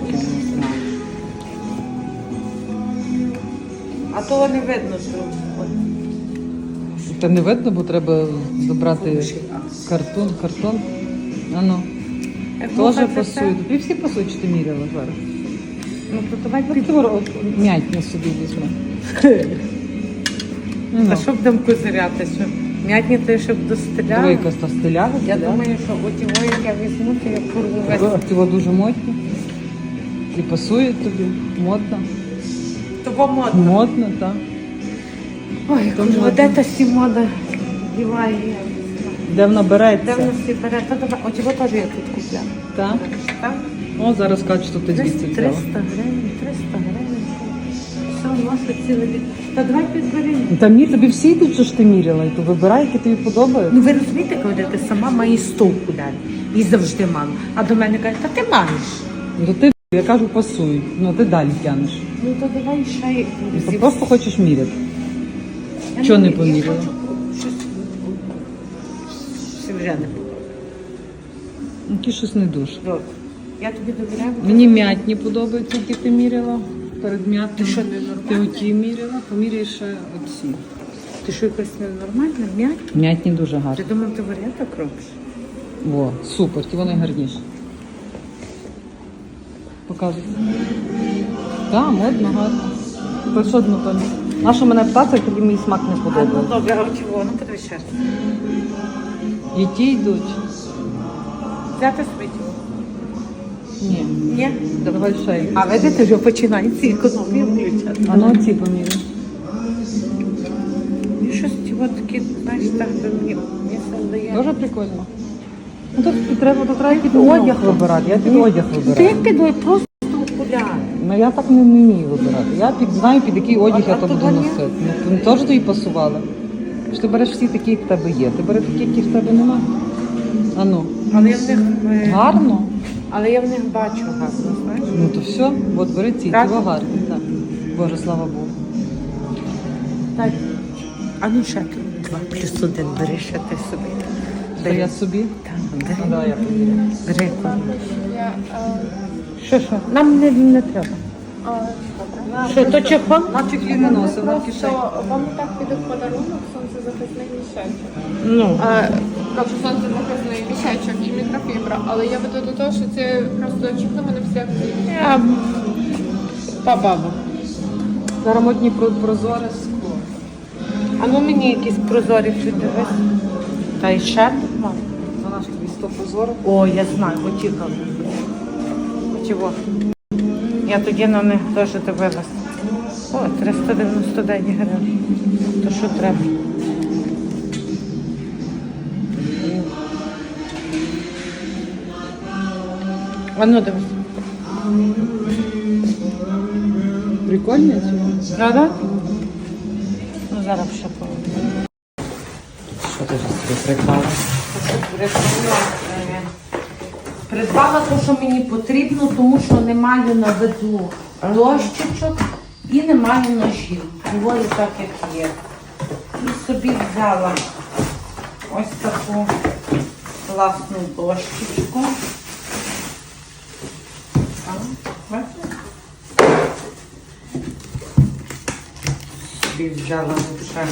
не знаю. А того не видно, що Та не видно, бо треба забрати картон, картон. А ну, теж пасують. все. Тобі всі пасують, що ти міряла зараз. Ну, то давай Ти м'ять на собі візьме. Ну, Та що будемо козиряти, що м'ятні то щоб достеляли. Двойка ста стиляга. Я думаю, що от його як я візьму, то я порву весь. Цього дуже модно. І пасує тобі. Модно. Того модно. Модно, так. Ой, То кажу, модно. де та всі мода діває. Де вона Де вона всі бере? Та давай, от його теж я тут купляла. Так. Так? О, зараз кажуть, що ти 300 звідси взяла. гривень, 300 гривень. Все, ношу ціле від... Та давай підберемо. Та ні, тобі всі йдуть, що ж ти міряла, і то вибирай, які тобі подобаються. Ну ви розумієте, коли ти сама має 100 окулярів і завжди мало. А до мене кажуть, та ти маєш. Ну ти, я кажу, пасують, ну ти далі тянеш. Ну то давай ще й Ти просто хочеш міряти. Я чого не я поміряла? хочу щось- Щось вже не було. Які щось не дуже. Я тобі довіряю. бо Мені м'ятні подобаються, які ти міряла. Перед м'ятним. Ти що, не Ти оті міряла, поміряй ще оці. Ти що якась ненормальна, м'ять? М'ятні дуже Ти гарні. думав, ти варіаток робиш? Во, супер, ті вони гарніші. Показуй. Так, модно, гарно. То що одну там? Наша мене птаця, тоді мій смак не А, ну подобається. добре, а чого? Ну подивись ще раз. І ті йдуть. Взяти собі? Ні. Ні? Давай ще. їх. А видите, вже починається економія включати. А ну ці поміряй. Щось цього таке, знаєш, так би мені місце дає. Дуже прикольно. Ну тут треба, тут треба під одяг вибирати. Я під одяг Ти вибираю. як підлой, просто окуляри. Ну я так не, не вмію вибирати. Я під знаю, під який одяг А- я а то буду носити. Ну то теж тобі пасували. Чи ти береш всі такі, як в тебе є. Ти бери такі, які в тебе немає. А ну, Але я в них, е, гарно. але я в них бачу гарно, знаєш? Ну то все, от бери ці, Так? ці гарні. Так. Боже, слава Богу. Так. А ну ще два плюс один бери, ще ти собі. То я собі. Так, Ну, бери. да, я поміряю. Бери. Я, Що, що? Нам не, не треба. Що, то чехол? Наче її не носив, на кишені. Вам так піде в подарунок сонцезахисний мішечок. Ну. А, кажу, сонцезахисний мішечок і мікрофібра, але я веду до того, що це просто чіпно мене всі активні. Я. Зараз модні прозоре скло. А ну мені якісь прозорі придивись. Та й ще. За наш тобі 100 прозорих. О, я знаю, очікав. Чого? Я тоді на них теж дивилась. О, 399 гривень. То що треба? А ну дивись. Прикольні ці? Правда? Ну зараз ще повинні. Що ти ж собі придбала? Придбала те, що мені потрібно, тому що не маю на виду ложчичок і не маю ножів. Говорю так, як є. І собі взяла ось таку класну дощечку. Собі взяла ще.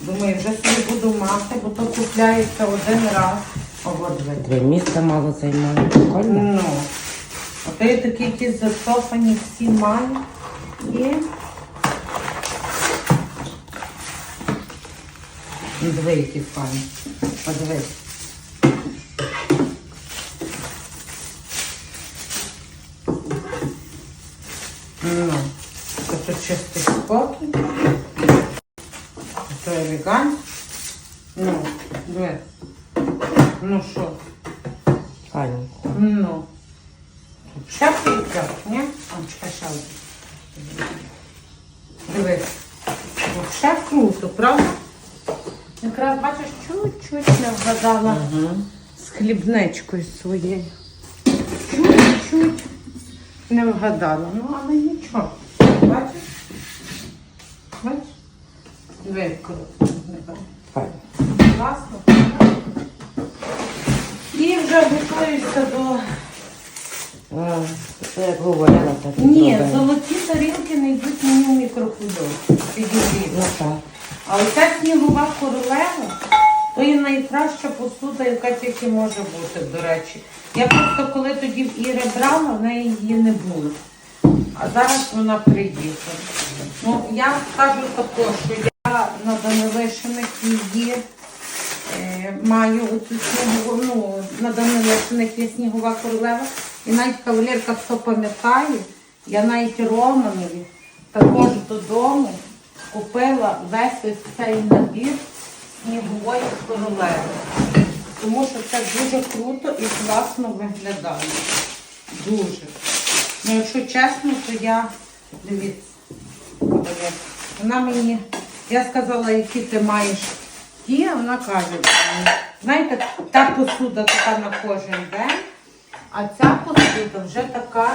Думаю, вже собі буду мати, бо то купляється один раз. О, от ви. Місце мало займає. Прикольно. Ну, а я такі якісь засофані всі маю. І диви, які файні. Подивись. Ну, це тут чистий спокій. Це елегант. Ну, диви. Ну що? Файно. Ну. Ще півка, ні? А, чекай, ще один. Дивись. От Ще круто, правда? Якраз бачиш, чуть-чуть не вгадала з хлібничкою своєю. Чуть-чуть не вгадала. Ну, але нічого. Бачиш? Бачиш? Диви, як круто. Класно. Вже готуюся до А, Це як говорила, так і Ні, зробила. золоті тарілки не йдуть мені в мікрохвильовку. Ну так. А оця снігова королева, то є найкраща посуда, яка тільки може бути, до речі. Я просто коли тоді в Іри брала, в неї її не було. А зараз вона приїхала. Ну, я скажу тако, що я на Данилишиних її е, маю оцю снігову, ну, на Данилишиних є снігова королева. І навіть кавалерка, хто пам'ятає, я навіть Романові також додому купила весь цей набір снігової королеви. Тому що це дуже круто і класно виглядає. Дуже. Ну, якщо чесно, то я дивіться. Вона мені, я сказала, які ти маєш ті, а вона каже, знаєте, та посуда така на кожен день, а ця посуда вже така.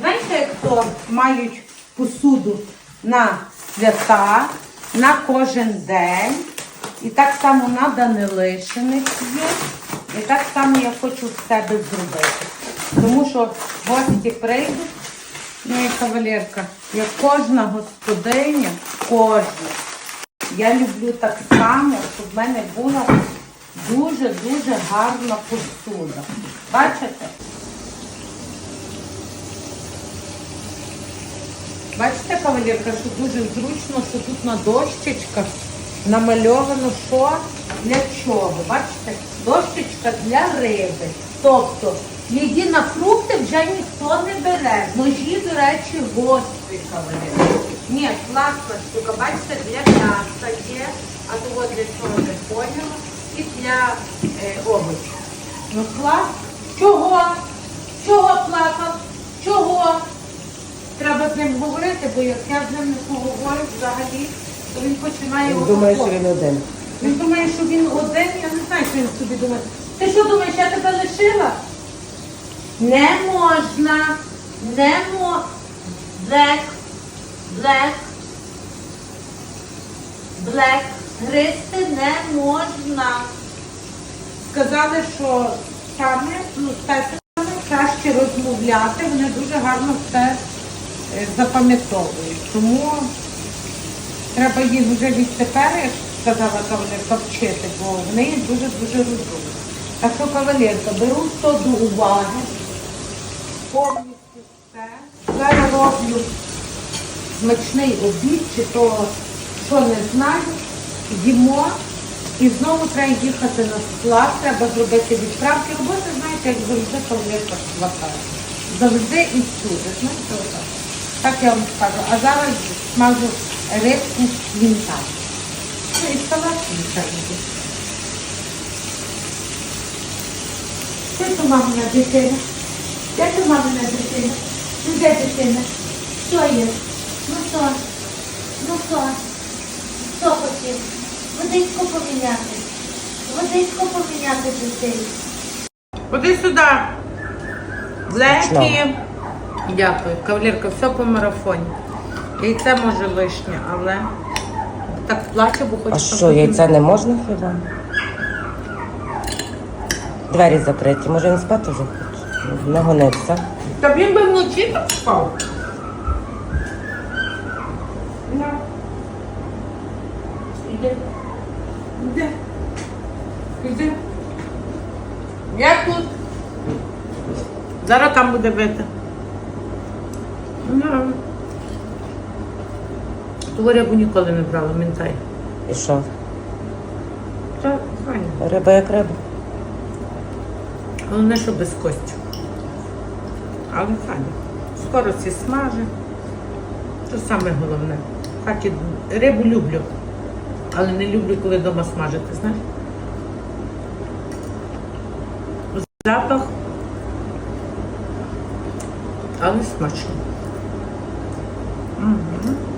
Знаєте, як то мають посуду на свята, на кожен день. І так само на Данилишиних є. І так само я хочу в себе зробити. Тому що гості прийдуть, ну і кавалерка, як кожна господиня, кожна. Я люблю так само, щоб в мене була дуже-дуже гарна посуда. Бачите? Бачите, кавалерка, що дуже зручно, що тут на дощечках намальовано що для чого. Бачите? Дощечка для риби. Тобто її на фрукти вже ніхто не бере. Ножі, до речі, гострі кавалерки. Ні, класна штука. Бачите, для м'яса є, а того для чого не поняла. І для е, овочів. Ну клас. Чого? Чого плакав? Чого? Треба з ним говорити, бо як я з ним не поговорю взагалі, то він починає Думаю, що він один. Він думає, що він один, я не знаю, що він собі думає. Ти що думаєш, я тебе лишила? Не можна, не можна. Блек, блек, блек, гристи не можна. Сказали, що саме, ну, з песиками краще розмовляти, вони дуже гарно все е, запам'ятовують. Тому Треба їх вже відтепер, як сказала кавалерка, вчити, бо вони дуже-дуже розумні. Так що кавалерка, беру то до уваги, повністю все. Зараз роблю смачний обід, чи то, що не знаю, їмо. І знову треба їхати на склад, треба зробити відправки. Роботи, знаєте, як завжди кавалерка складає. Завжди і всюди. Знаєте, отак. Так я вам скажу. А зараз смажу рибку вінтаж. Ну і салат звичайно. Де то мамина дитина? Де то мамина дитина? Ну де дитина? Що є? Ну що? Ну що? Що хотів? Водичку поміняти. Водичку поміняти дитині. Ходи сюди. Блекі. Дякую. Кавалерка, все по марафоні. Яйце може лишнє, але так плачу, бо хочу. А що, яйця не можна хіба? Двері закриті, може він спати захоче? Не гониться. Та він би вночі так спав. На. Іди. Іди. Іди. Я тут. Зараз там буде бити. Ну. Ту рибу ніколи не брала, мінтай. І що? Та файно. Риба як риба. Головне, що без костю. Але файно. Скоро ці смажі. Це саме головне. Так і рибу люблю. Але не люблю, коли вдома смажити, знаєш? Запах. Але смачно. Угу.